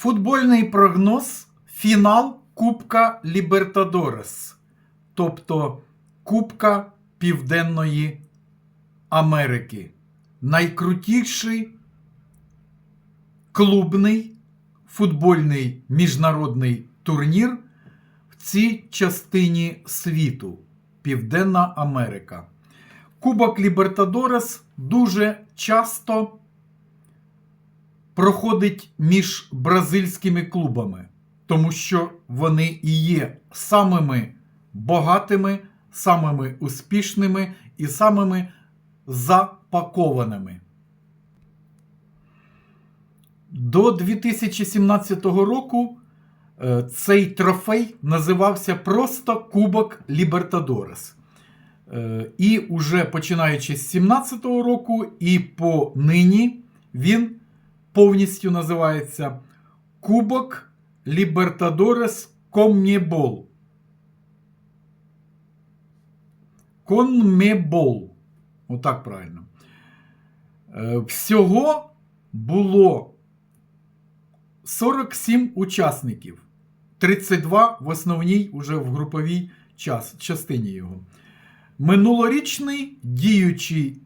Футбольний прогноз фінал Кубка Лібертадорес, тобто Кубка Південної Америки. Найкрутіший клубний футбольний міжнародний турнір в цій частині світу Південна Америка. Кубок Лібертадорес дуже часто проходить між бразильськими клубами, тому що вони і є самими багатими, самими успішними і самими запакованими. До 2017 року е, цей трофей називався просто Кубок Лібертадорес. Е, І уже починаючи з 17 року і по нині він повністю називається Кубок Лібертадорес Коммєбол. Конмебол. Отак правильно. Е, Всього було 47 учасників. 32 в основній, уже в груповій час, частині його. Минулорічний діючий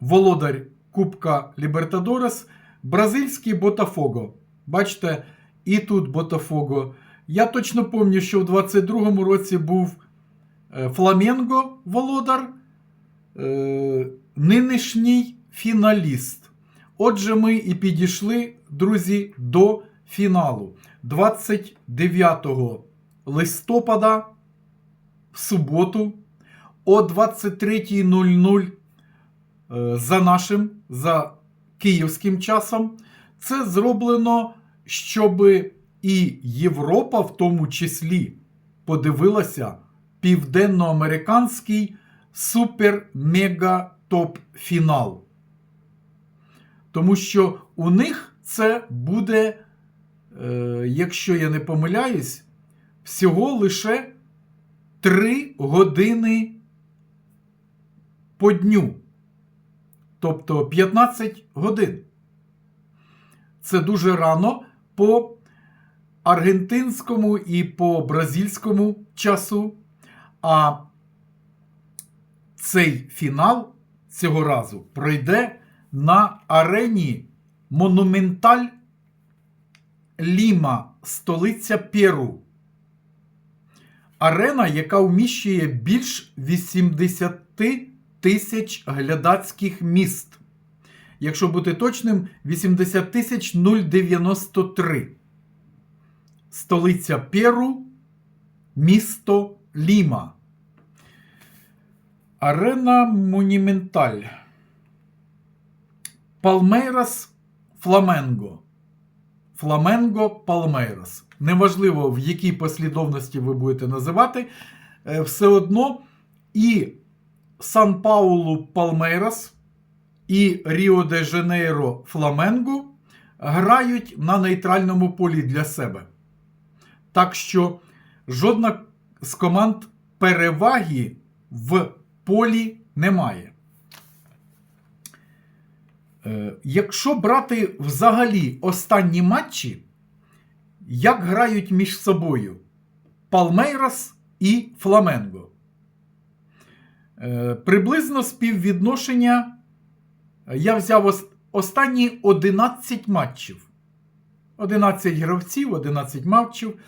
володар Кубка Лібертадорес бразильський Ботафого. Бачите, і тут Ботафого. Я точно пам'ятаю, що в 22-му році був е, Фламенго володар, е, нинішній фіналіст. Отже, ми і підійшли, друзі, до фіналу 29 листопада в суботу о 23.00 е, за нашим, за київським часом. Це зроблено, щоб і Європа, в тому числі, подивилася південноамериканський супер-мега-топ-фінал. Тому що у них це буде, е, якщо я не помиляюсь, всього лише 3 години по дню. Тобто 15 годин. Це дуже рано по аргентинському і по бразильському часу. А цей фінал цього разу пройде на арені Монументаль Ліма, столиця Перу. Арена, яка вміщує більш 80 тисяч глядацьких міст. Якщо бути точним, 80 тисяч 093. Столиця Перу, місто Ліма. Арена Монументаль. Палмейрас Фламенго. Фламенго Палмейрас. Неважливо, в якій послідовності ви будете називати. е, Все одно і Сан Паулу Палмейрас і Ріо де Жанейро Фламенго грають на нейтральному полі для себе. Так що жодна з команд переваги в полі немає. Е, Якщо брати взагалі останні матчі, як грають між собою Палмейрас і Фламенго? Е, Приблизно співвідношення я взяв останні 11 матчів. 11 гравців, 11 матчів.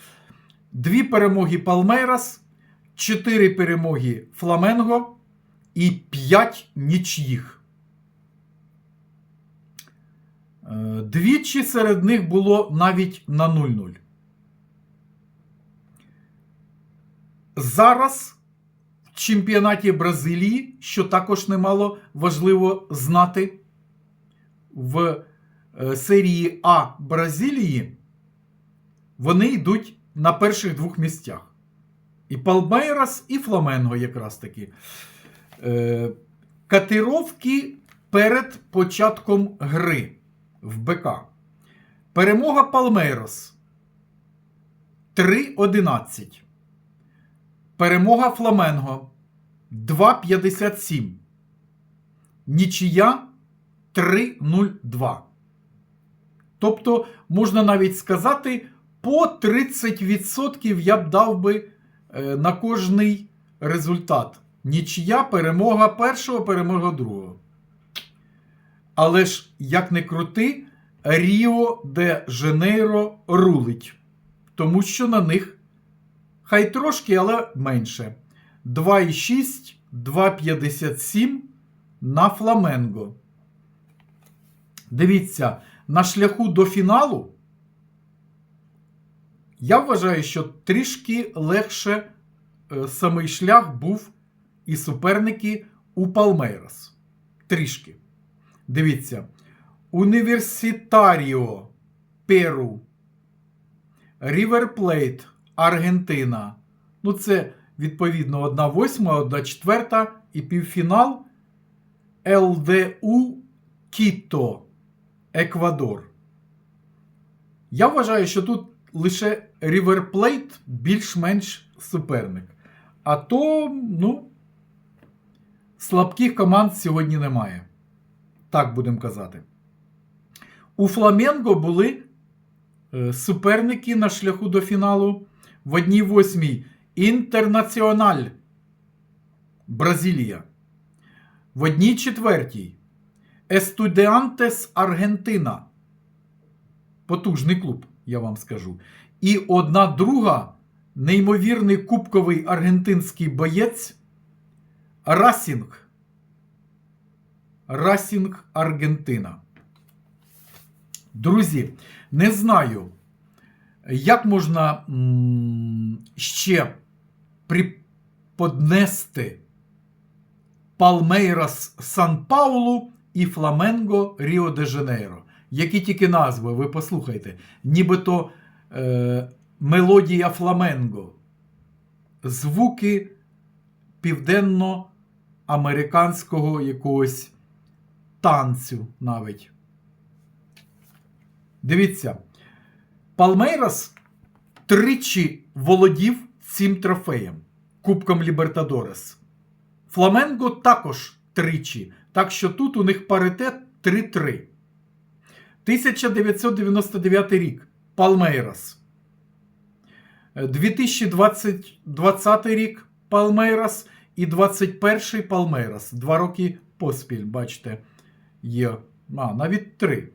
Дві перемоги Палмейрас, 4 перемоги Фламенго і 5 нічїх. Е, Двічі серед них було навіть на 0-0. Зараз чемпіонаті Бразилії, що також немало важливо знати, в е, серії А Бразилії вони йдуть на перших двох місцях. І Палмейрас, і Фламенго якраз таки. Е, Катировки перед початком гри в БК. Перемога Палмейрос 3-11. Перемога Фламенго 2,57. Нічия 3,02. Тобто, можна навіть сказати, по 30% я б дав би е, на кожний результат. Нічия, перемога першого, перемога другого. Але ж, як не крути, Ріо де Жанейро рулить. Тому що на них хай трошки, але менше. 2,6, 2,57 на Фламенго. Дивіться, на шляху до фіналу. Я вважаю, що трішки легше е, самий шлях був і суперники у Палмейрос. Трішки. Дивіться. Університаріо Перу. Рівер Плейт Аргентина. Ну, це відповідно 1 восьма, 1 четверта і півфінал ЛДУ Кіто Еквадор. Я вважаю, що тут лише Plate більш-менш суперник. А то, ну, слабких команд сьогодні немає. Так будемо казати. У Фламенго були е, суперники на шляху до фіналу в одній восьмій Інтернаціональ Бразилія. В одній четвертій Естудіантес Аргентина. Потужний клуб, я вам скажу. І одна друга неймовірний кубковий аргентинський боєць Расінг. Расінг Аргентина. Друзі, не знаю, як можна ще приподнести Палмейрас Сан Паулу і Фламенго Ріо де Жанейро. Які тільки назви, ви послухайте. Нібито е, мелодія Фламенго. Звуки південно-американського якогось танцю навіть. Дивіться, Палмейрас тричі володів цим трофеєм Кубком Лібертадорес. Фламенго також тричі. Так що тут у них паритет 3-3. 1999 рік Палмейрас. 2020 рік Палмейрас і 21 Палмейрас. Два роки поспіль, бачите, є. А, навіть три.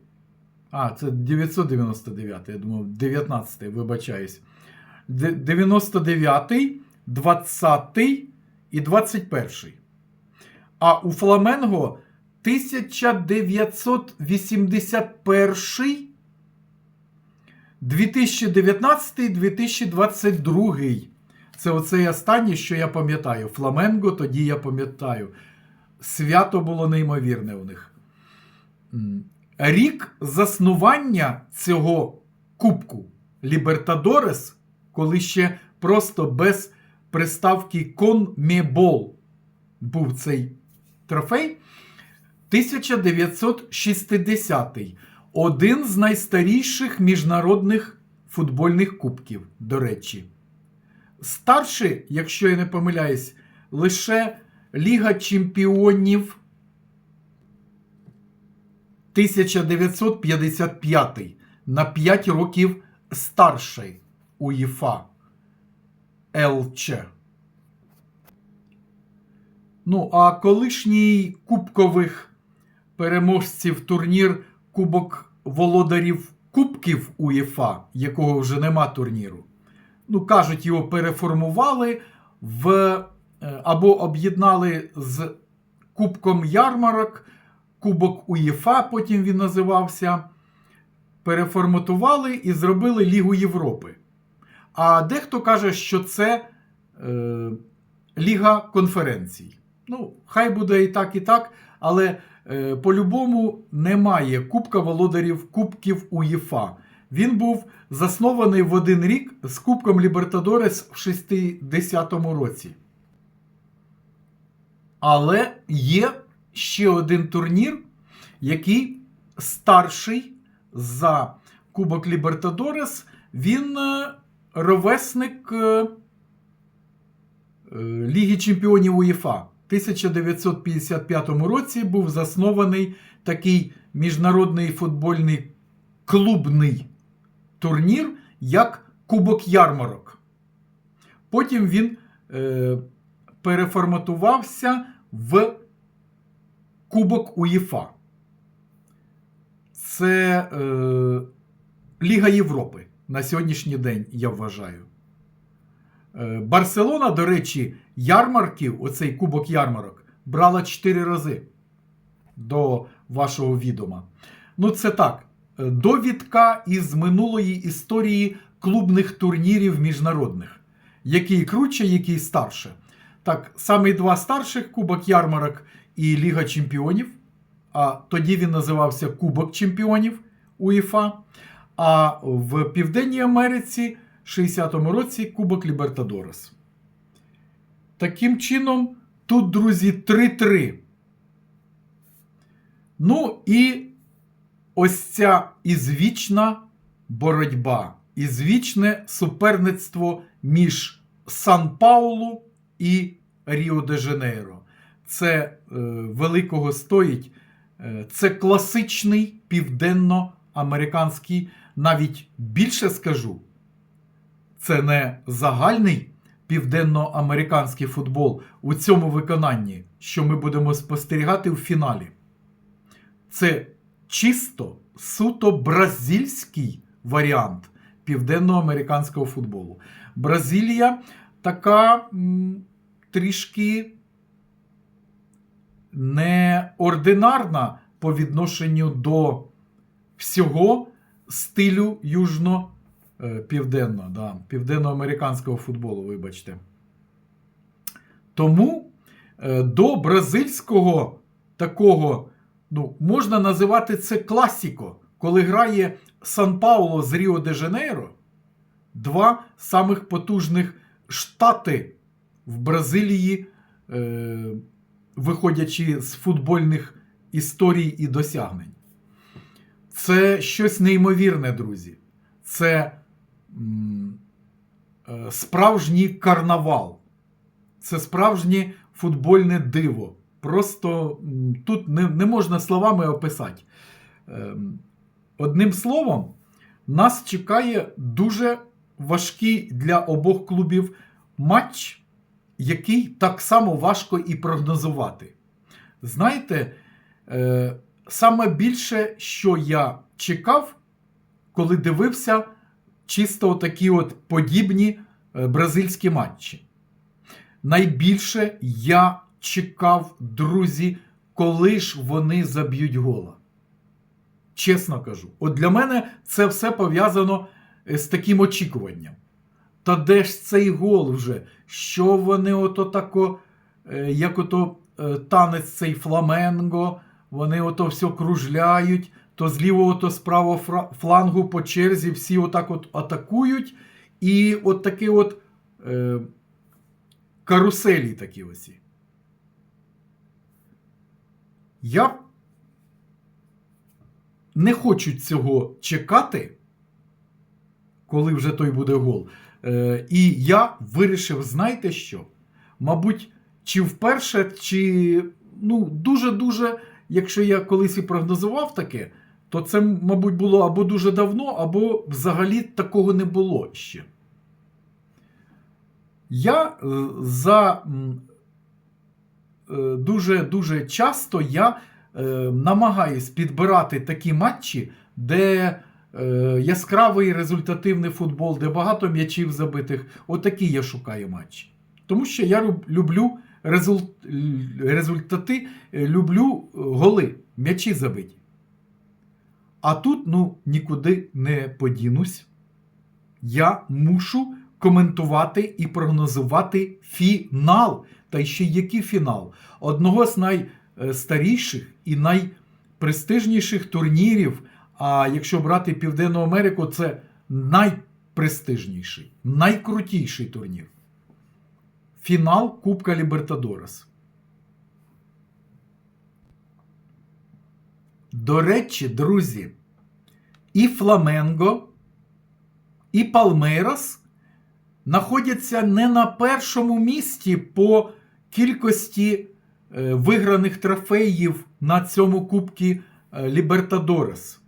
А, це 999, я думав, 19, вибачаюсь. 99, 20 і 21. А у Фламенго 1981, 2019, 2022. Це оцей останній, що я пам'ятаю. Фламенго, тоді я пам'ятаю. Свято було неймовірне у них. Рік заснування цього кубку Лібертадорес, коли ще просто без приставки Конмебол був цей трофей. 1960 Один з найстаріших міжнародних футбольних кубків, до речі. Старший, якщо я не помиляюсь, лише Ліга Чемпіонів 1955 на 5 років старший УЄФА ЛЧ. Ну, а колишній кубкових переможців турнір Кубок Володарів Кубків УЄФА, якого вже нема турніру. Ну, кажуть, його переформували в е, або об'єднали з Кубком Ярмарок, Кубок УЄФА, потім він називався. Переформатували і зробили Лігу Європи. А дехто каже, що це е, Ліга конференцій. Ну, хай буде і так, і так, але е, по-любому немає Кубка володарів Кубків УЄФА. Він був заснований в один рік з Кубком Лібертадорес в 60-му році. Але є ще один турнір, який старший за Кубок Лібертадорес. Він е, ровесник е, е, Ліги Чемпіонів УЄФА. В 1955 році був заснований такий міжнародний футбольний клубний турнір як Кубок Ярмарок. Потім він переформатувався в Кубок УЄФА. Це е, Ліга Європи на сьогоднішній день, я вважаю. Е, Барселона, до речі, ярмарків, оцей Кубок ярмарок, брала 4 рази до вашого відома. Ну, це так. е, Довідка із минулої історії клубних турнірів міжнародних. Який круче, який старше. Так, саме два старших Кубок Ярмарок і Ліга Чемпіонів. А тоді він називався Кубок Чемпіонів УЄФА. А в Південній Америці в 60-му році Кубок Лібертадорес. Таким чином, тут, друзі, 3-3. Ну і ось ця ізвічна боротьба, ізвічне суперництво між Сан-Паулу і Ріо-де-Жанейро. Це е, великого стоїть. Е, це класичний південно-американський, навіть більше скажу, це не загальний південно-американський футбол у цьому виконанні, що ми будемо спостерігати в фіналі. Це чисто суто бразильський варіант південноамериканського футболу. Бразилія така м, трішки неординарна по відношенню до всього стилю южно-південно, да, південноамериканського футболу, вибачте. Тому е, до бразильського такого, ну, можна називати це класіко, коли грає Сан-Пауло з Ріо-де-Жанейро, два самих потужних штати в Бразилії, е, виходячи з футбольних історій і досягнень. Це щось неймовірне, друзі. Це е, справжній карнавал. Це справжнє футбольне диво. Просто тут не, не можна словами описати. Ем, Одним словом, нас чекає дуже важкий для обох клубів матч, який так само важко і прогнозувати. Знаєте, е, саме більше, що я чекав, коли дивився чисто такі от подібні е, бразильські матчі. Найбільше я чекав, друзі, коли ж вони заб'ють гола. Чесно кажу, от для мене це все пов'язано е, з таким очікуванням. Та де ж цей гол вже? Що вони ото тако, е, як ото е, танець цей фламенго, вони ото все кружляють, то з лівого, то з правого флангу по черзі всі отак от атакують. І от такі от е, каруселі такі оці. Я не хочу цього чекати, коли вже той буде гол. Е, і я вирішив, знаєте що? Мабуть, чи вперше, чи ну, дуже-дуже, якщо я колись і прогнозував таке, то це, мабуть, було або дуже давно, або взагалі такого не було ще. Я е, за е, дуже-дуже часто я намагаюсь підбирати такі матчі, де яскравий результативний футбол, де багато м'ячів забитих. Отакі я шукаю матчі. Тому що я люблю результати, е, люблю е, голи, м'ячі забиті. А тут, ну, нікуди не подінусь. Я мушу коментувати і прогнозувати фінал. Та ще який фінал? Одного з найстаріших і найпрестижніших турнірів. А якщо брати Південну Америку, це найпрестижніший, найкрутіший турнір. Фінал Кубка Лібертадорес. До речі, друзі, і Фламенго, і Палмейрас знаходяться не на першому місці по кількості е, виграних трофеїв на цьому Кубці е, Лібертадорес.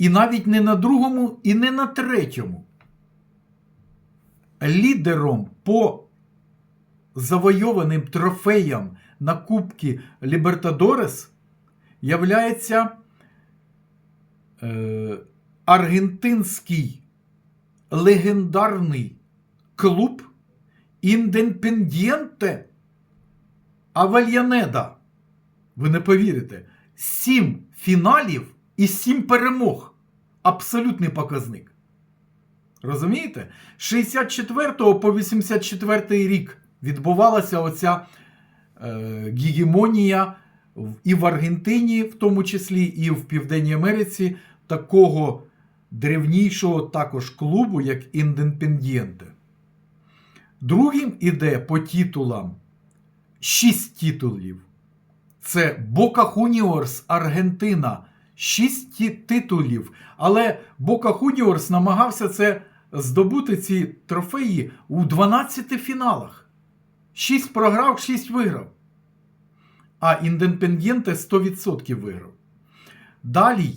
І навіть не на другому, і не на третьому. Лідером по завойованим трофеям на Кубки Лібертадорес являється е, аргентинський легендарний клуб Індепендієнте Авальянеда. Ви не повірите, сім фіналів і сім перемог. Абсолютний показник. Розумієте? З 64 по 84 рік відбувалася оця е, гігемонія і в Аргентині, в тому числі, і в Південній Америці такого древнішого також клубу, як Індепендієнте. Другим іде по титулам 6 титулів. Це Бока Хуніорс Аргентина. 6 ті- титулів. Але Бока Хуніорс намагався це здобути ці трофеї у 12 фіналах. 6 програв, 6 виграв. А Індепендієнте 100% виграв. Далі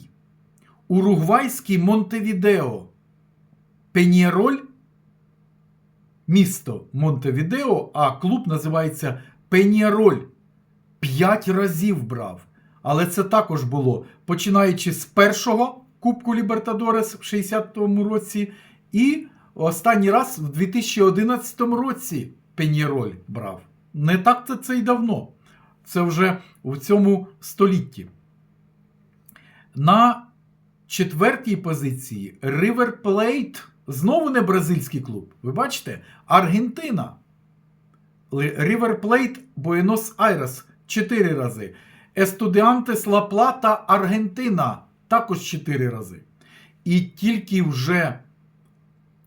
Уругвайський Монтевідео. Пенєроль місто Монтевідео, а клуб називається Пенєроль. П'ять разів брав. Але це також було починаючи з першого Кубку Лібертадорес в 60-му році, і останній раз в 2011 році Пенєроль брав. Не так це, це й давно. Це вже у цьому столітті. На четвертій позиції River Plate. Знову не бразильський клуб. Ви бачите? Аргентина. River Plate Буенос Айрес 4 рази. Естудіантес Ла Плата Аргентина також 4 рази. І тільки вже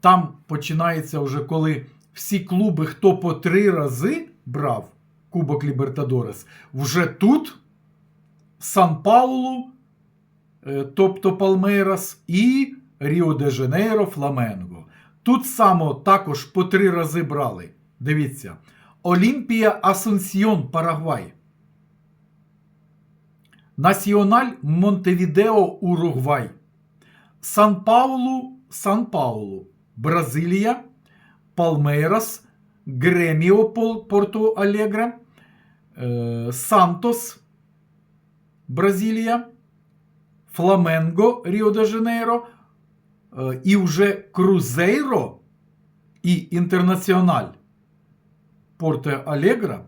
там починається, вже коли всі клуби, хто по 3 рази брав Кубок Лібертадорес, вже тут Сан Паулу, е, тобто Палмейрас, і Ріо де Жанейро, Фламенго. Тут само також по три рази брали. Дивіться. Олімпія Асунсьйон, Парагвай. Національ Монтевідео, Уругвай. Сан Паулу, Сан Паулу, Бразилія, Палмейрас, Греміо Порто Алегре, Сантос, Бразилія, Фламенго, Ріо де Жанейро, е, і вже Крузейро і Інтернаціональ Порто Алегра.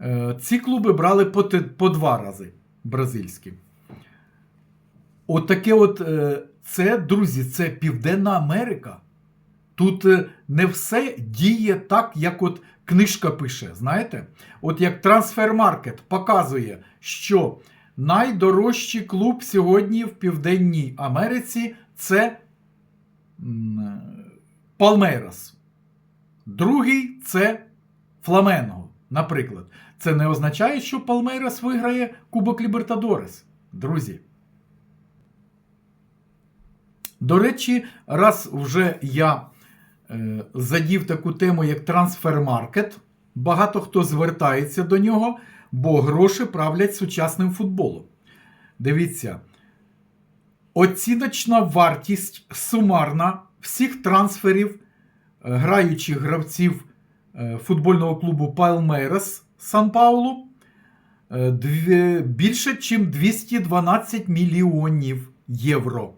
Е, Ці клуби брали по два рази бразильські. Отаке от, е, це, друзі, це Південна Америка. Тут е, не все діє так, як от книжка пише. Знаєте? От як трансфермаркет показує, що найдорожчий клуб сьогодні в Південній Америці це Палмейрас. Другий це Фламенго, наприклад. Це не означає, що Палмейрас виграє Кубок Лібертадорес. Друзі. До речі, раз вже я е, задів таку тему, як трансфермаркет, багато хто звертається до нього, бо гроші правлять сучасним футболом. Дивіться, оціночна вартість сумарна всіх трансферів е, граючих гравців е, футбольного клубу Палмейрас Сан Паулу е, більше, ніж 212 мільйонів євро.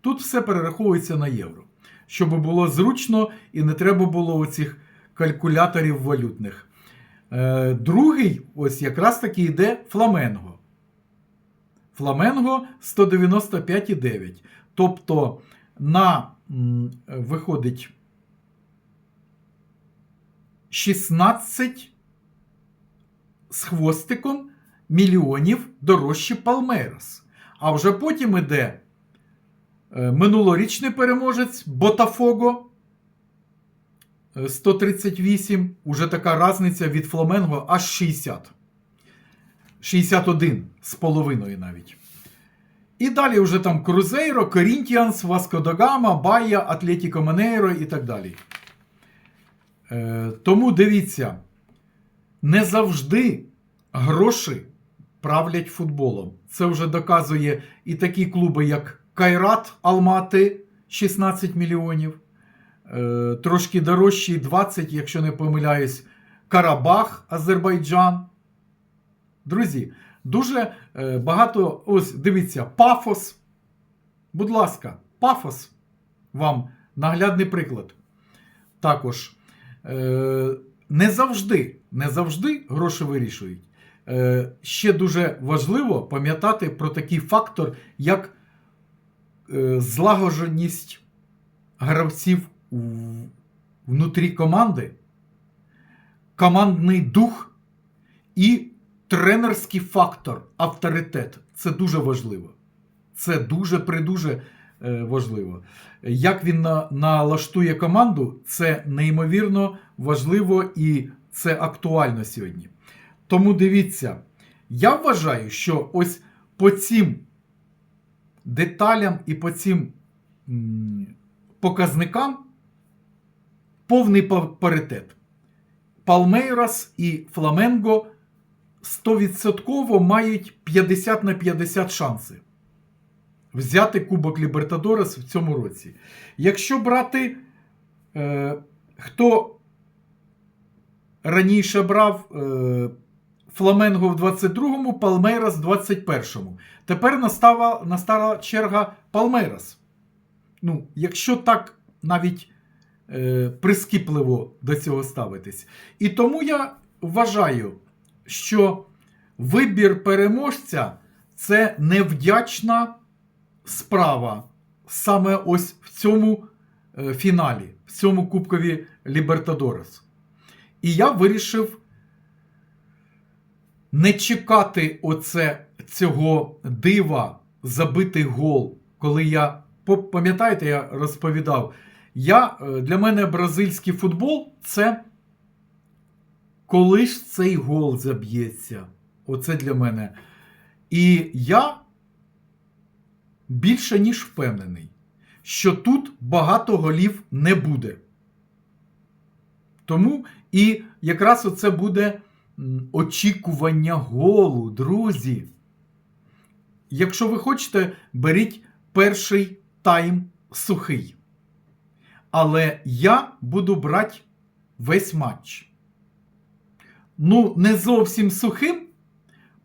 Тут все перераховується на євро, щоб було зручно і не треба було оцих калькуляторів валютних. Е, другий, ось якраз таки йде Фламенго. Фламенго 195,9. Тобто на виходить 16 з хвостиком мільйонів дорожче Палмейрас. А вже потім іде е, минулорічний переможець Ботафого е, 138. Уже така різниця від Фламенго аж 60. 61 з половиною навіть. І далі вже там Крузейро, Корінтіанс, Васко Дагама, Байя, Атлетіко Манейро і так далі. Е, тому дивіться, не завжди гроші правлять футболом. Це вже доказує і такі клуби, як Кайрат Алмати 16 мільйонів. Е, Трошки дорожчий 20, якщо не помиляюсь, Карабах, Азербайджан. Друзі, дуже е, багато. Ось дивіться, пафос. Будь ласка, пафос вам наглядний приклад. Також е, не завжди, не завжди гроші вирішують. Е, ще дуже важливо пам'ятати про такий фактор, як е, злагодженість гравців внутрі команди, командний дух і тренерський фактор, авторитет. Це дуже важливо. Це дуже придуже важливо. Як він на, налаштує команду, це неймовірно важливо і це актуально сьогодні. Тому дивіться, я вважаю, що ось по цим деталям і по цим показникам повний паритет. Палмейрас і Фламенго 100% мають 50 на 50 шанси взяти Кубок Лібертадорес в цьому році. Якщо брати, е, хто раніше брав е, Фламенго в 22-му, Палмейрас в 21-му. Тепер настала, настала черга Палмейрас. Ну, якщо так навіть е, прискіпливо до цього ставитись. І тому я вважаю, що вибір переможця це невдячна справа саме ось в цьому е, фіналі, в цьому Кубкові Лібертадорес. І я вирішив не чекати оце цього дива забитий гол, коли я пам'ятаєте, я розповідав, я, е, для мене бразильський футбол це коли ж цей гол заб'ється. Оце для мене. І я більше ніж впевнений, що тут багато голів не буде. Тому і якраз оце буде очікування голу, друзі. Якщо ви хочете, беріть перший тайм сухий. Але я буду брати весь матч. Ну, не зовсім сухим.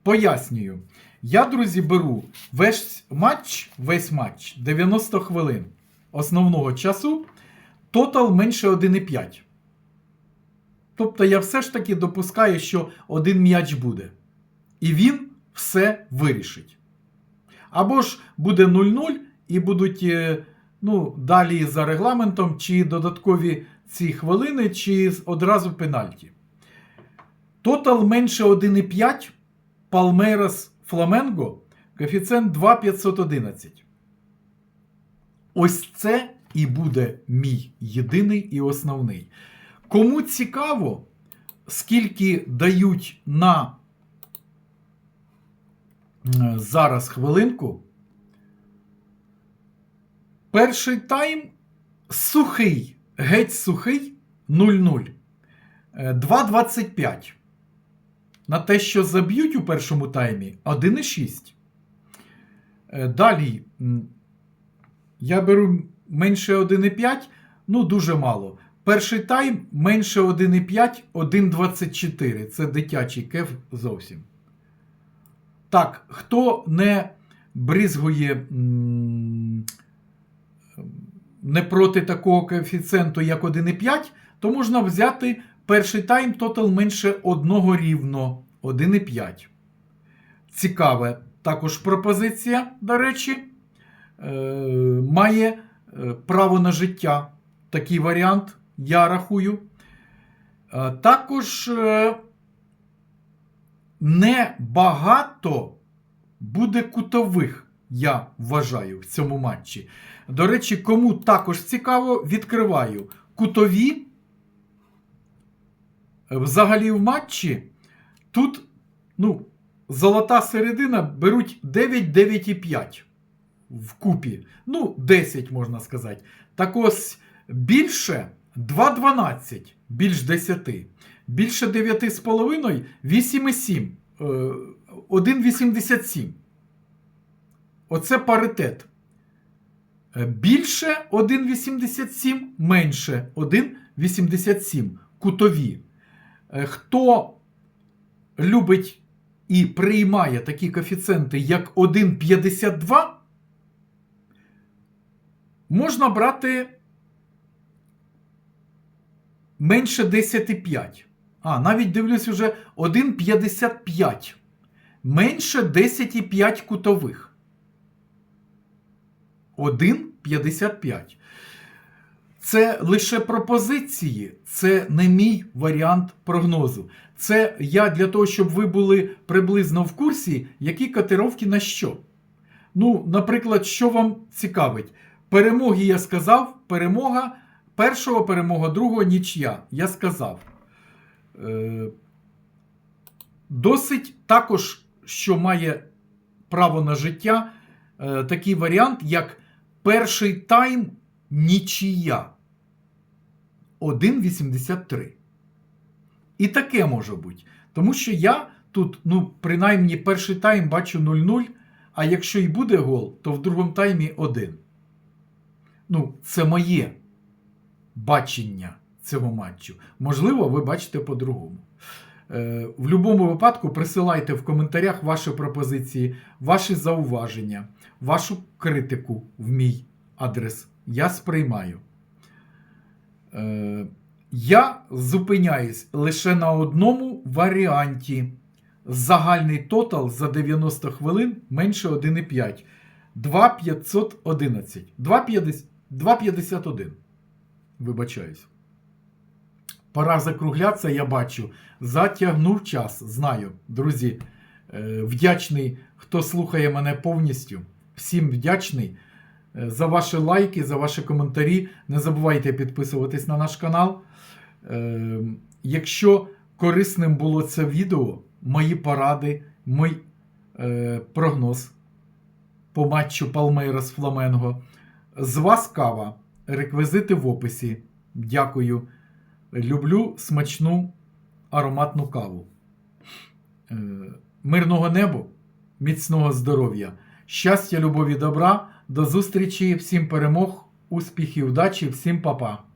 Пояснюю. Я, друзі, беру весь матч, весь матч 90 хвилин основного часу, тотал менше 1,5. Тобто я все ж таки допускаю, що один м'яч буде. І він все вирішить. Або ж буде 0-0 і будуть е, ну, далі за регламентом, чи додаткові ці хвилини, чи одразу пенальті. Тотал менше 1,5. Палмейрас Фламенго коефіцієнт 2,511. Ось це і буде мій єдиний і основний. Кому цікаво, скільки дають на е, зараз хвилинку. Перший тайм сухий, геть сухий 0-0. Е, 2,25. На те, що заб'ють у першому таймі 1,6. Е, Далі я беру менше 1,5, ну дуже мало. Перший тайм менше 1,5, 1,24. Це дитячий кеф зовсім. Так, хто не бризгує не проти такого коефіцієнту, як 1,5, то можна взяти перший тайм тотал менше одного рівно 1,5. Цікаве також пропозиція, до речі, е, має е, право на життя. Такий варіант, я рахую. Е, також небагато буде кутових, я вважаю, в цьому матчі. До речі, кому також цікаво, відкриваю кутові. Взагалі в матчі тут ну, золота середина беруть 9, 9,5 в купі. Ну, 10 можна сказати. Так ось більше 2,12, більш 10. Більше 9,5 8,7. е, 1,87. Оце паритет. Е, Більше 1,87, менше 1,87 кутові. Е, Хто любить і приймає такі коефіцієнти, як 1,52, можна брати менше 10,5. А, навіть дивлюсь уже 1,55. Менше 10,5 кутових. 1,55. Це лише пропозиції, це не мій варіант прогнозу. Це я для того, щоб ви були приблизно в курсі, які котировки на що. Ну, наприклад, що вам цікавить? Перемоги я сказав, перемога першого, перемога другого, нічия. Я сказав. Е, Досить також, що має право на життя, е, такий варіант, як перший тайм нічия. 1,83. І таке може бути. Тому що я тут, ну, принаймні, перший тайм бачу 0-0, а якщо і буде гол, то в другому таймі 1. Ну, це моє бачення цього матчу. Можливо, ви бачите по-другому. Е, В будь-якому випадку присилайте в коментарях ваші пропозиції, ваші зауваження, вашу критику в мій адрес. Я сприймаю. Е, Я зупиняюсь лише на одному варіанті. Загальний тотал за 90 хвилин менше 1,5. 2,511. 2,51. Вибачаюсь. Пора закруглятися, я бачу. Затягнув час. Знаю, друзі. е, Вдячний, хто слухає мене повністю. Всім вдячний за ваші лайки, за ваші коментарі. Не забувайте підписуватись на наш канал. Е, Якщо корисним було це відео, мої поради, мій е, прогноз по матчу Палмейрос Фламенго. З вас кава. Реквізити в описі. Дякую. Люблю смачну ароматну каву. Е, Мирного неба, міцного здоров'я, щастя, любові, добра. До зустрічі, всім перемог, успіхів, удачі, всім па-па.